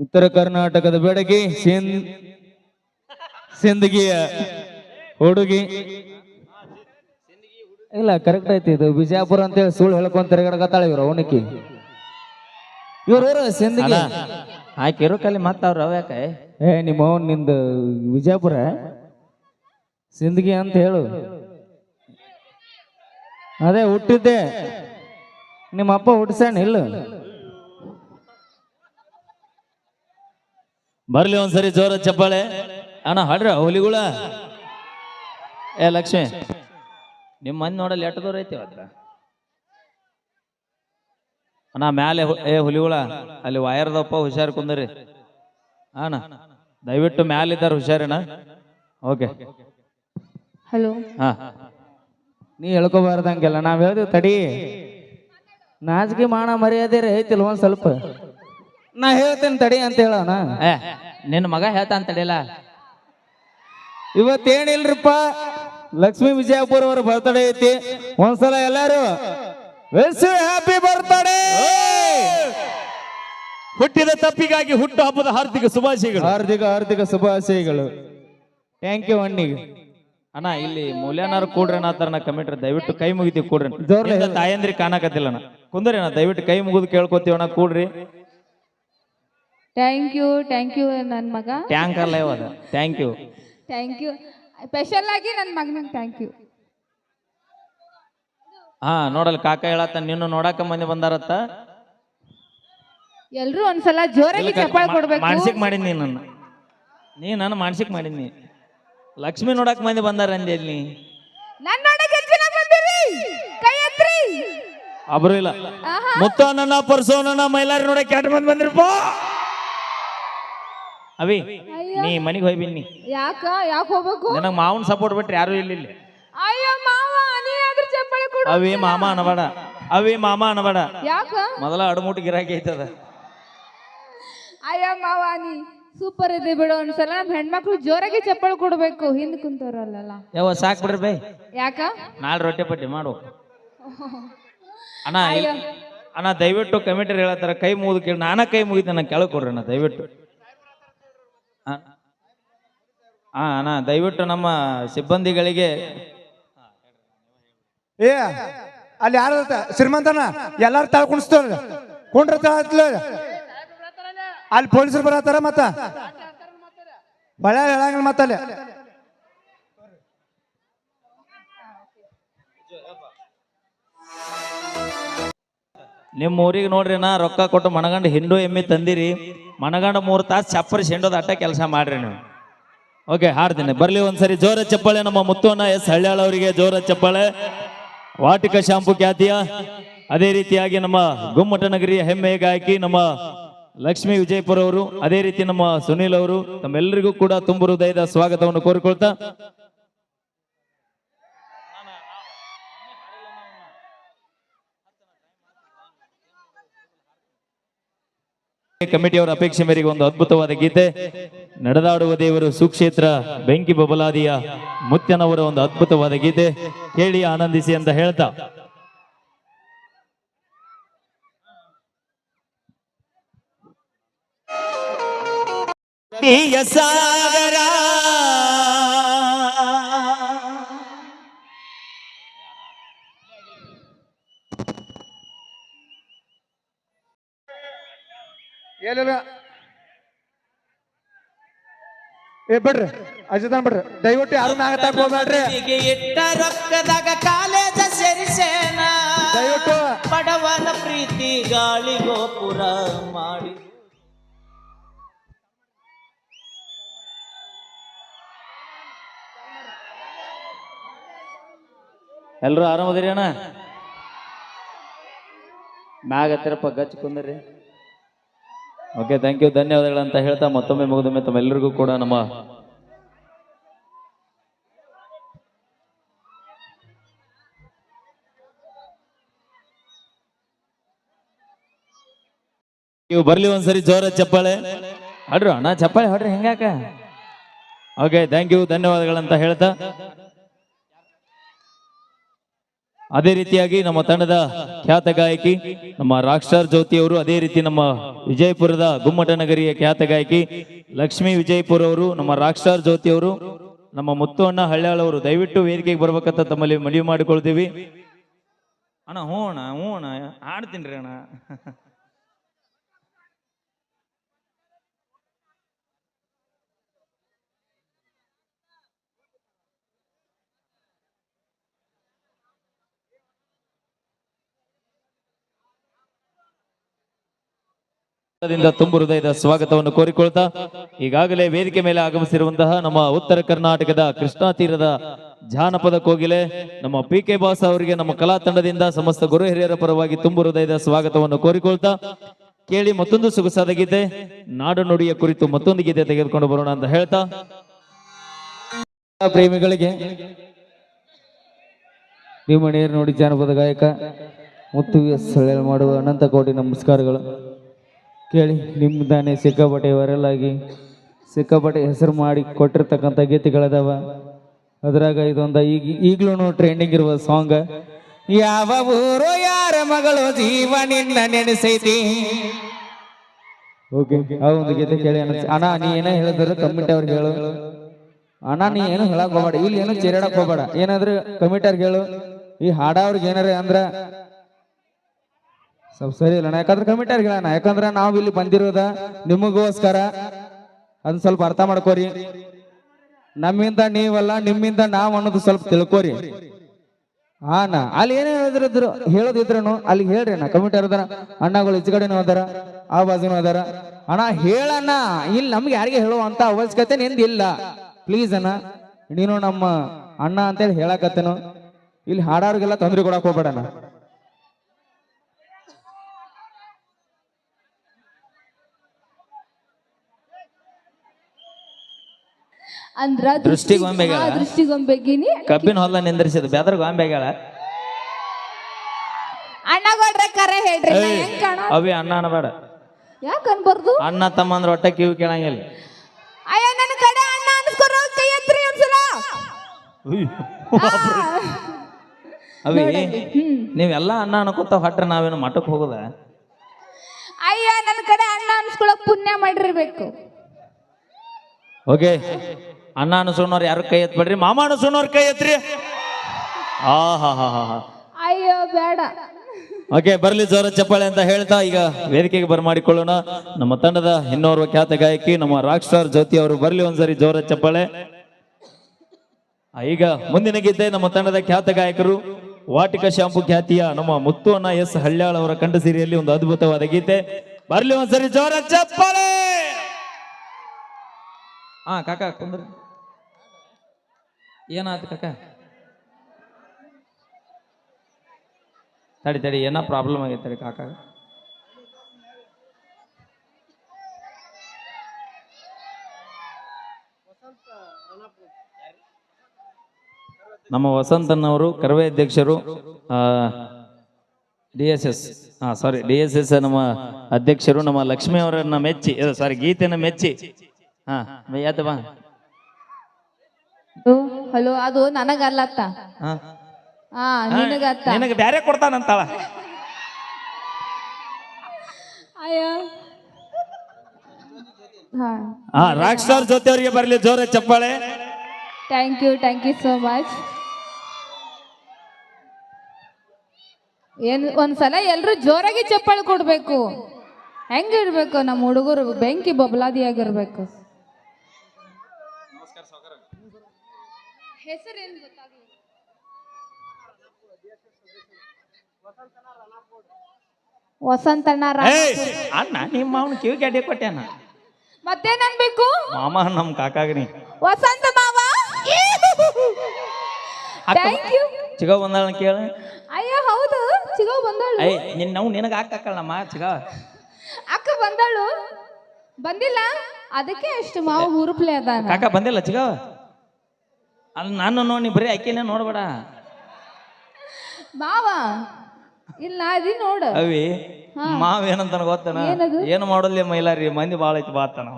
ಉತ್ತರ ಕರ್ನಾಟಕದ ಬೆಡಗಿ ಸಿಂದ್ ಸಿಂದಗಿಯ ಹುಡುಗಿ. ಇಲ್ಲ ಕರೆಕ್ಟ್ ಐತಿ ಇದು. ಬಿಜಾಪುರ ಅಂತೇಳಿ ಸುಳ್ಳು ಹೇಳ್ಕೊಂತ ತಿರುಗಾಡಕತ್ತಾಳ ಇವ್ರು ಅವನಿಕ್ಕಿ. ಇವ್ರ ಸಿಂದಗಿ. ಹಾಕಿರೋ ಕಲಿ ಮತ್ತ ಅವ್ಯಾಕೆ? ಏ ನಿಮ್ಮ ಅವನ್ನಿಂದ ವಿಜಯಪುರ ಸಿಂದಗಿ ಅಂತ ಹೇಳು. ಅದೇ ಹುಟ್ಟಿದ್ದೆ. ನಿಮ್ಮ ಅಪ್ಪ ಹುಟ್ಟಿಸ್ಯಾನ ಇಲ್ಲ? ಬರ್ಲಿ ಒಂದ್ಸರಿ ಜೋರ ಚಪ್ಪಾಳೆ. ಅಣ್ಣ ಹಾಡ್ರ ಹುಲಿಗುಳ ಏ ಲಕ್ಷ್ಮಿ ನಿಮ್ಮ ಮಂದಿ ನೋಡಲ್ಲಿ ಎಟ್ಟ ದೂರ ಐತಿ ಅದ್ರ ಅಣ್ಣ ಮ್ಯಾಲೆ ಏ ಹುಲಿಗುಳ ಅಲ್ಲಿ ವಾಯರ್ದಪ್ಪ ಹುಷಾರ್ ಕುಂದ್ರಿ. ಅಣ್ಣ ದಯವಿಟ್ಟು ಮ್ಯಾಲಿದ್ದಾರ ಹುಷಾರಣ್ಣ ಓಕೆ. ಹಲೋ. ಹಾ. ನೀ ಹೇಳ್ಕೋಬಾರ್ದಂಗೆಲ್ಲ ನಾವ್ ಹೇಳ್ದೇವ್ ತಡಿ. ನಾಚಿಕೆ ಮಾಡ ಮರ್ಯಾದೆ ರೀ ಐತಿಲ್ವ ಒಂದ್ ಸ್ವಲ್ಪ. ನಾ ಹೇಳ್ತೇನೆ ತಡಿ ಅಂತ ಹೇಳೋಣ ಏ ನಿನ್ನ ಮಗ ಹೇಳ್ತಾ ತಡಿಲ್ಲ ಇವತ್ತೇನಿಲ್ರಿಪ್ಪ? ಲಕ್ಷ್ಮೀ ವಿಜಯಪುರ ಅವ್ರ ಬರ್ತಡೇ ಐತಿ. ಒಂದ್ಸಲ ಎಲ್ಲಾರು ಹ್ಯಾಪಿ ಬರ್ತಡೇ ಹುಟ್ಟಿದ ತಪ್ಪಿಗಾಗಿ ಹುಟ್ಟು ಹಬ್ಬದ ಹಾರ್ದಿಕ ಶುಭಾಶಯಗಳು. ಹಾರ್ದಿಕ ಹಾರ್ದಿಕ ಶುಭಾಶಯಗಳು. ಥ್ಯಾಂಕ್ ಯು ಅಣ್ಣಿಗೆ ಅಣ್ಣ ಇಲ್ಲಿ ಮೂಲ್ಯನಾರು ಕೂಡ್ರಿ ಅನ್ನ ನಾ ಕಮಿಟ್ರಿ ದಯವಿಟ್ಟು ಕೈ ಮುಗಿತೀವಿ ಕೂಡ್ರಿ. ಜೋರ್ಲೆ ತಾಯಂದ್ರಿ ಕಾಣಕತ್ತಿಲ್ಲ ಅಣ್ಣ. ಕುಂದ್ರಿ ಅಣ್ಣ ದಯವಿಟ್ಟು ಕೈ ಮುಗಿದು ಕೇಳ್ಕೊತೀವಿ ಅಣ್ಣ ಕೂಡ್ರಿ. ಥ್ಯಾಂಕ್ ಯು ಥ್ಯಾಂಕ್ ಯು ನನ್ನ ಮಗ. ಟ್ಯಾಂಕ್ ಅಲ್ಲ ಇವದ thank you thank you special ಆಗಿ ನನ್ನ ಮಗನಿಗೆ ಥ್ಯಾಂಕ್ ಯು ಹಾ ನೋಡಲ್ ಕಾಕ ಹೇಳತ್ತ ನಿನ್ನ ನೋಡಾಕ ಮಂದಿ ಬಂದಾರತ್ತ? ಎಲ್ರು ಒಂದ್ಸಲ ಜೋರಾಗಿ ಚಪ್ಪಾಳೆ ಕೊಡ್ಬೇಕು. ಮಾನಸಿಕ ಮಾಡಿನಿ ನನ್ನ. ನೀ ನನ್ನ ಮಾನಸಿಕ ಮಾಡಿನಿ ಲಕ್ಷ್ಮಿ ನೋಡಾಕ ಮಂದಿ ಬಂದಾರ ಅಂದಿ ಅಲ್ಲಿ ನನ್ನ ನೋಡಕ್ಕೆ ಎಷ್ಟ್ ಜನ ಬಂದಿರಿ ಕೈ ಎತ್ರಿ. ಒಬ್ರು ಇಲ್ಲ. ಮುತ್ತ ನನ್ನ ಪರ್ಸೋ ನನ್ನ ಮೈಲಾರಿ ನೋಡಕ್ ಎರಡು ಮಂದಿ ಬಂದ್ರಪ್ಪ ಅವಿ ನೀ ಮನೆಗೆ ಹೋಗಿ ಬಿನ್ನಿ ಯಾಕ? ಯಾಕೆ ಹೋಗ್ಬೇಕು? ನನಗೆ ಮಾವನ್ ಸಪೋರ್ಟ್ ಬಿಟ್ರೆ ಯಾರು ಇಲ್ಲ ಇಲ್ಲಿ ಅಯ್ಯೋ ಮಾವ ನೀ ಅದ್ರ ಕೊಡು ಅವಿ ಮಾಮ ಅನಬೇಡ ಅವಿ ಮಾಮ ಅನಬೇಡ ಯಾಕ? ಮೊದಲ ಅಡಮುಟ್ಟು ಗಿರಾಕಿ ಐತದ. ಅಯ್ಯೋ ಮಾವ ನೀ ಸೂಪರ್ ಇದೆ ಬಿಡು. ಒಂದ್ಸಲ ನಮ್ ಹೆಣ್ಮಕ್ಳು ಜೋರಾಗಿ ಚಪ್ಪಳ ಕೊಡ್ಬೇಕು. ಹಿಂದ್ ಕುಂತವ್ರಲ್ಲ ಯಾವ ಸಾಕ್ ಬಿಡ್ರಿ ಬೈ. ಯಾಕ? ನಾಳೆ ರೊಟ್ಟಿ ಪಟ್ಟಿ ಮಾಡು. ಅಣ್ಣ ಅಣ್ಣ ದಯವಿಟ್ಟು ಕಮಿಟ್ರಿ ಹೇಳತ್ತಾರ. ಕೈ ಮುಗಿದು ಕೇಳಿ. ನಾನ ಕೈ ಮುಗಿದ ನನಗೆ ಕೆಳಗೆ ಕೊಡ್ರಿ ಅಣ್ಣ ದಯವಿಟ್ಟು. ಆ ಅಣ್ಣ, ದಯವಿಟ್ಟು ನಮ್ಮ ಸಿಬ್ಬಂದಿಗಳಿಗೆ ಏ, ಅಲ್ಲಿ ಯಾರ ಶ್ರೀಮಂತನ? ಎಲ್ಲಾರು ತಾಳ ಕುಣಿಸ್ತಾರ. ಕುಂಡ್ರ ಅಲ್ಲಿ ಪೊಲೀಸರು ಬರತ್ತಾರ ಮತ್ತ? ಬಳ್ಳಾರಿ ಹೇಳಂಗಿಲ್ಲ ಮತ್ತ ನಿಮ್ಮ ಊರಿಗೆ ನೋಡ್ರಿ ನಾ ರೊಕ್ಕ ಕೊಟ್ಟು ಮನಗಂಡ ಹಿಂಡು ಎಮ್ಮಿ ತಂದಿರಿ, ಮನಗಂಡ ಮೂರು ತಾಸು ಚಪ್ಪರಿ ಶೆಂಡೋದು ಅಟ್ಟ ಕೆಲಸ ಮಾಡ್ರಿ ನೀವು. ಓಕೆ ಹಾಡ್ತೀನಿ ಬರ್ಲಿ ಒಂದ್ಸರಿ. ಜೋರ ಚಪ್ಪಾಳೆ ನಮ್ಮ ಮುತ್ತುವನ್ನ ಎಸ್ ಹಳ್ಯಾಳ ಅವರಿಗೆ, ಜೋರ ಚಪ್ಪಾಳೆ. ವಾಟಿಕ ಶಾಂಪು ಖ್ಯಾತಿಯ. ಅದೇ ರೀತಿಯಾಗಿ ನಮ್ಮ ಗುಮ್ಮಟ ನಗರಿಯ ಹೆಮ್ಮೆ ಗಾಯಕಿ ನಮ್ಮ ಲಕ್ಷ್ಮೀ ವಿಜಯಪುರ ಅವರು ಅದೇ ರೀತಿ ನಮ್ಮ ಸುನೀಲ್ ಅವರು ತಮ್ಮೆಲ್ಲರಿಗೂ ಕೂಡ ತುಂಬ ಹೃದಯದ ಸ್ವಾಗತವನ್ನು ಕೋರಿಕೊಳ್ತಾ ಕಮಿಟಿಯವರ ಅಪೇಕ್ಷೆ ಮೇರೆಗೆ ಒಂದು ಅದ್ಭುತವಾದ ಗೀತೆ. ನಡೆದಾಡುವ ದೇವರು ಸುಕ್ಷೇತ್ರ, ಬೆಂಕಿ ಬಬಲಾದಿಯ ಮುತ್ಯನವರ ಒಂದು ಅದ್ಭುತವಾದ ಗೀತೆ. ಕೇಳಿ ಆನಂದಿಸಿ ಅಂತ ಹೇಳ್ತಾ. ಸಾಗರ ಏ ಬಿಡ್ರಿ. ಅಜಿತಾನ್ ಬಿಡ್ರಿ. ದಯವಿಟ್ಟು ಯಾರು ಹೋಗ್ಬೇಡ್ರಿ. ಇಟ್ಟ ರೊಕ್ಕದಾಗ ಕಾಲೇಜ ಸೇರಿಸೇನ? ದಯವಿಟ್ಟು. ಬಡವನ ಪ್ರೀತಿ ಗಾಳಿ ಗೋಪುರ ಮಾಡಿ. ಎಲ್ಲರೂ ಆರಾಮದಿರಿ ಅಣ್ಣ? ಮ್ಯಾಗ ಹತ್ತಿರಪ್ಪ ಗಚ್ ಕುಂದ್ರಿ. ಓಕೆ ಥ್ಯಾಂಕ್ ಯು ಧನ್ಯವಾದಗಳು ಅಂತ ಹೇಳ್ತಾ ಮತ್ತೊಮ್ಮೆ ಮುಗಿದೊಮ್ಮೆ ತಮ್ಮೆಲ್ಲರಿಗೂ ಕೂಡ ನಮ್ಮ ನೀವು ಬರ್ಲಿ ಒಂದ್ಸರಿ ಜೋರ ಚಪ್ಪಾಳೆ. ಹಾಡ್ರಿ ಅಣ್ಣ ಚಪ್ಪಾಳೆ ಹೊಡ್ರಿ ಹೆಂಗಾಕ ಓಕೆ ಥ್ಯಾಂಕ್ ಯು ಧನ್ಯವಾದಗಳಂತ ಹೇಳ್ತಾ ಅದೇ ರೀತಿಯಾಗಿ ನಮ್ಮ ತಂಡದ ಖ್ಯಾತ ಗಾಯಕಿ, ನಮ್ಮ ರಾಕ್ಸ್ಟಾರ್ ಜ್ಯೋತಿ ಅವರು, ಅದೇ ರೀತಿ ನಮ್ಮ ವಿಜಯಪುರದ ಗುಮ್ಮಟನಗರಿಯ ಖ್ಯಾತ ಗಾಯಕಿ ಲಕ್ಷ್ಮೀ ವಿಜಯಪುರ ಅವರು, ನಮ್ಮ ರಾಕ್ಸ್ಟಾರ್ ಜ್ಯೋತಿ ಅವರು, ನಮ್ಮ ಮುತ್ತು ಅಣ್ಣ ಹಳ್ಯಾಳವರು ದಯವಿಟ್ಟು ವೇದಿಕೆಗೆ ಬರ್ಬೇಕಂತ ತಮ್ಮಲ್ಲಿ ಮನವಿ ಮಾಡಿಕೊಳ್ತೀವಿ. ಅಣ್ಣ ಹ್ಞೂ ಅಣ್ಣ ಹ್ಞೂ ಅಣ್ಣ ಆಡ್ತೀನಿ ರೀ ಅಣ್ಣ. ತುಂಬು ಹೃದಯದ ಸ್ವಾಗತವನ್ನು ಕೋರಿಕೊಳ್ತಾ ಈಗಾಗಲೇ ವೇದಿಕೆ ಮೇಲೆ ಆಗಮಿಸಿರುವಂತಹ ನಮ್ಮ ಉತ್ತರ ಕರ್ನಾಟಕದ ಕೃಷ್ಣಾ ತೀರದ ಜಾನಪದ ಕೋಗಿಲೆ, ನಮ್ಮ ಪಿ ಕೆ ಬಾಸ್ ಅವರಿಗೆ ನಮ್ಮ ಕಲಾ ತಂಡದಿಂದ ಸಮಸ್ತ ಗುರು ಹಿರಿಯರ ಪರವಾಗಿ ತುಂಬು ಹೃದಯದ ಸ್ವಾಗತವನ್ನು ಕೋರಿಕೊಳ್ತಾ ಕೇಳಿ ಮತ್ತೊಂದು ಸೊಗಸಾದ ಗೀತೆ, ನಾಡು ನುಡಿಯ ಕುರಿತು ಮತ್ತೊಂದು ಗೀತೆ ತೆಗೆದುಕೊಂಡು ಬರೋಣ ಅಂತ ಹೇಳ್ತಾ. ಪ್ರೇಮಿಗಳಿಗೆ ನಿಮ್ಮ ನೋಡಿ ಜಾನಪದ ಗಾಯಕ ಮುತ್ತು ಸೊಳ್ಳೆ ಮಾಡುವ ಅನಂತ ಕೋಟಿ ನಮಸ್ಕಾರಗಳು. ಕೇಳಿ ನಿಮ್ಮದಾನೆ ಸಿಕ್ಕಾಪಟ್ಟೆ ವೈರಲ್ ಆಗಿ ಸಿಕ್ಕಾಪಟ್ಟೆ ಹೆಸರು ಮಾಡಿ ಕೊಟ್ಟಿರ್ತಕ್ಕಂಥ ಗೀತೆಗಳದಾವ. ಅದ್ರಾಗ ಇದೊಂದು ಈಗ ಈಗಲೂ ಟ್ರೆಂಡಿಂಗ್ ಇರುವ ಸಾಂಗ್ ಯಾವ ಊರು ಯಾರ ಮಗಳು ಜೀವ ನಿನ್ನ ನೆನೆಸೈತಿ? ಓಕೆ, ಆ ಒಂದು ಗೀತೆ ಕೇಳಿ ಅಣ್ಣ. ನೀ ಏನೋ ಹೇಳಿದ್ರೆ ಕಮಿಟಿ ಅವ್ರಿಗೆ ಹೇಳು. ಅಣ್ಣ, ನೀ ಏನು ಹೇಳಕ್ ಹೋಗ್ಬೇಡ. ಇಲ್ಲಿ ಏನು ಚೆರಾಡಕ್ ಹೋಗ್ಬೇಡ. ಏನಾದ್ರು ಅವ್ರಿಗೆ ಹೇಳು. ಈ ಹಾಡವ್ರಿಗೆ ಏನಾರ ಅಂದ್ರ ಸ್ವಲ್ಪ ಸರಿ ಇಲ್ಲ. ಯಾಕಂದ್ರೆ ಕಮಿಟರ್ಗೆ ಹೇಳಣ ಯಾಕಂದ್ರೆ ನಾವು ಇಲ್ಲಿ ಬಂದಿರೋದ ನಿಮಗೋಸ್ಕರ. ಅದನ್ನ ಸ್ವಲ್ಪ ಅರ್ಥ ಮಾಡ್ಕೋರಿ. ನಮ್ಮಿಂದ ನೀವಲ್ಲ, ನಿಮ್ಮಿಂದ ನಾವು ಅನ್ನೋದು ಸ್ವಲ್ಪ ತಿಳ್ಕೋರಿ. ಹಾನ ಅಲ್ಲಿ ಏನೇ ಹೇಳಿದ್ರು ಹೇಳೋದಿದ್ರು ಅಲ್ಲಿ ಹೇಳ್ರಿ. ಅಣ್ಣ ಕಮಿಟರ್ ಅದಾರ ಅಣ್ಣಗಳು ಈಚೆ ಕಡೆನೂ ಅದಾರ, ಆ ಬಾಜುನೂ ಅದಾರ. ಅಣ್ಣ, ಹೇಳಣ್ಣ. ಇಲ್ಲಿ ನಮ್ಗೆ ಯಾರಿಗೆ ಹೇಳುವಂತ ಅವಶ್ಯಕತೆ ನಿಂದ ಇಲ್ಲ. ಪ್ಲೀಸ್ ಅಣ್ಣ, ನೀನು ನಮ್ಮ ಅಣ್ಣ ಅಂತೇಳಿ ಹೇಳಕತ್ತೇನು. ಇಲ್ಲಿ ಹಾಡೋರಿಗೆಲ್ಲ ತೊಂದರೆ ಕೊಡಕ್ ಹೋಗ್ಬೇಡಣ್ಣ ಅಂದ್ರ ದೃಷ್ಟಿಗೊಂಬೆಗಳ? ದೃಷ್ಟಿ ದೃಷ್ಟಿಗೊಂಬೆಗಿನಿ ಕಬ್ಬಿನ ಹೊಲ ನಿಂದ್ರಿಸಿದ ಬೆದ್ರ ಗೊಂಬೆಗಳ ಅಣ್ಣ ಕೊಡ್ರೆ ಕರೆ ಹೇಳ್ರಿ ನಾ ಹೆಂಗ್ ಕಾಣೋ ಅವಿ ಅಣ್ಣ ಅನ್ಬೇಡ. ಯಾಕೆ ಅನ್ಬಾರ್ದು? ಅಣ್ಣ ತಮ್ಮ ಅಂದ್ರೆ ಒಟ್ಟ ಕಿವಿ ಕೇಳಂಗಿಲ್ಲ. ಅಯ್ಯ ನನ್ನ ಕಡೆ ಅಣ್ಣ ಅನ್ಸ್ಕೊರೋ ಕೈ ಎತ್ರಿ ಒಂದ್ಸಲ. ಅವಿ ನೀವೆಲ್ಲ ಅಣ್ಣ ಅನ್ಕೋತ ಹೊಟ್ರೆ ನಾವೇನು ಮಠಕ್ಕೆ ಹೋಗುದ? ಅಯ್ಯ ನನ್ನ ಕಡೆ ಅಣ್ಣ ಅನ್ಸ್ಕೊಳಕ್ ಪುಣ್ಯ ಮಾಡಿರ್ಬೇಕು. ಓಕೆ ಅಣ್ಣ ಸುಣ್ಣವ್ರು ಯಾರು ಕೈ ಎತ್ಬೇಡ್ರಿ? ಮಾಮ ಅನ್ಸೋಣವ್ರ ಕೈ ಎತ್ರಿ? ಆ ಹಾ ಹಾ ಹಾ ಹಾ ಅಯ್ಯೋ ಬೇಡ. ಓಕೆ ಬರಲಿ ಜೋರ ಚಪ್ಪಾಳೆ ಅಂತ ಹೇಳ್ತಾ ಈಗ ವೇದಿಕೆಗೆ ಬರಮಾಡಿಕೊಳ್ಳೋಣ ನಮ್ಮ ತಂಡದ ಇನ್ನೋರ್ವ ಖ್ಯಾತ ಗಾಯಕಿ ನಮ್ಮ ರಾಕ್ ಸ್ಟಾರ್ ಜ್ಯೋತಿ ಅವರು ಬರಲಿ ಒಂದ್ಸರಿ ಜೋರ ಚಪ್ಪಾಳೆ. ಆ, ಈಗ ಮುಂದಿನ ಗೀತೆ ನಮ್ಮ ತಂಡದ ಖ್ಯಾತ ಗಾಯಕರು ವಾಟಿಕ ಶಾಂಪು ಖ್ಯಾತಿಯ ನಮ್ಮ ಮುತ್ತು ಅಣ್ಣ ಎಸ್ ಹಳ್ಯಾಳ್ ಅವರ ಕಂಡ ಸಿರಿಯಲ್ಲಿ ಒಂದು ಅದ್ಭುತವಾದ ಗೀತೆ. ಬರಲಿ ಒಂದ್ಸರಿ ಜೋರ ಚಪ್ಪಾಳೆ! ಹಾ ಕಾಕ ಕುಂದ್ರಿ. ಏನಾಯ್ತು ಕಾಕಾ? ತಡಿ ತಡಿ, ಏನೋ ಪ್ರಾಬ್ಲಮ್ ಆಗೈತೆ ತಡಿ ಕಾಕ? ನಮ್ಮ ವಸಂತನವರು, ಕರವೇ ಅಧ್ಯಕ್ಷರು ಡಿ ಎಸ್ ಎಸ್ ಹಾ ಸಾರಿ ಡಿ ಎಸ್ ಎಸ್ ನಮ್ಮ ಅಧ್ಯಕ್ಷರು, ನಮ್ಮ ಲಕ್ಷ್ಮಿ ಅವರನ್ನ ಮೆಚ್ಚಿ ಸಾರಿ ಗೀತೆನ ಮೆಚ್ಚಿ. ಹಾ ಬಾ ಹಲೋ ಅದು ನನಗಲ್ಲತ್ತ. ಹಾ. ನಿನಗತ್ತ. ನಿನಗೆ ಬ್ಯಾರೆ ಕೊಡ್ತಾನಂತಾಳ. ಅಯ್ಯ. ಹಾ. ಹಾ ರಾಕ್ ಸ್ಟಾರ್ ಜೊತೆ ಅವರಿಗೆ ಬರ್ಲಿ ಜೋರ ಚಪ್ಪಾಳೆ. Thank you thank you so much ಏನ್ ಒಂದ್ಸಲ ಎಲ್ರು ಜೋರಾಗಿ ಚಪ್ಪಾಳೆ ಕೊಡ್ಬೇಕು. ಹೆಂಗಿರ್ಬೇಕು ನಮ್ಮ ಹುಡುಗರು ಬೆಂಕಿ ಬಬ್ಲಾದಿಯಾಗಿರ್ಬೇಕು. ಹೆಸರೇನು ಗೊತ್ತಾಗ್ಲಿಲ್ಲ. ವಸಂತಣ್ಣ ಅಣ್ಣ ನಿಮ್ಮ ಅವನು ಕಿವಿ ಕ್ಯಾಟಿ ಕೊಟ್ಯಾನ ಮತ್ತೇನ್ ಅನ್ಬೇಕು ಮಾಮ ನಮ್ಮ ಕಾಕಾಗ್ರಿ. ವಸಂತ ಮಾವ. ಥ್ಯಾಂಕ್ ಯು ಚಿಗ ಬಂದಾಳ ಕೇಳ. ಅಯ್ಯೋ ಹೌದು ಚಿಗೋ ಬಂದಾಳು. ಏಯ್ ನಿನ್ನ ನಾವು ನಿನಗೆ ಹಾಕಕ್ಕಲ್ಲ ನಮ್ಮ ಚಿಗ. ಅಕ್ಕ ಬಂದಾಳು. ಬಂದಿಲ್ಲ? ಅದಕ್ಕೆ ಅಷ್ಟು ಮಾವು ಹುರುಪ್ಲೆ ಅದ ಕಾಕ ಬಂದಿಲ್ಲ ಚಿಗ? ಅಲ್ಲಿ ನಾನು ನೋಡಿ ಬರೀ ಅಕ್ಕಿನ ನೋಡ್ಬೇಡ. ಮಾವ ಇಲ್ಲ ಅದಿ ನೋಡು. ಅವಿ ಮಾವ ಏನಂತ ಗೊತ್ತನ? ಏನದು? ಏನು ಮಾಡೋಲ್ಲ ಮೈಲಾರಿ ಮಂದಿ ಭಾಳ ಐತಿ ಬಾತನ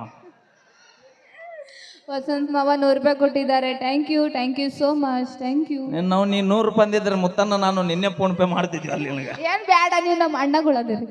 ವಸಂತ್ ಮಾವ ನೂರು ರೂಪಾಯಿ ಕೊಟ್ಟಿದ್ದಾರೆ. Thank you thank you so much thank you ನಾವು ನೀ ನೂರು ರೂಪಾಯಿ ಅಂದಿದ್ರೆ ಮುತ್ತನ್ನ ನಾನು ನಿನ್ನೆ ಫೋನ್ ಪೇ ಮಾಡ್ತಿದ್ವಿ ಅಲ್ಲಿ ನಿನಗೆ. ಏನ್ ಬೇಡ ನೀವು ನಮ್ಮ ಅಣ್ಣಗಳದಿರಿ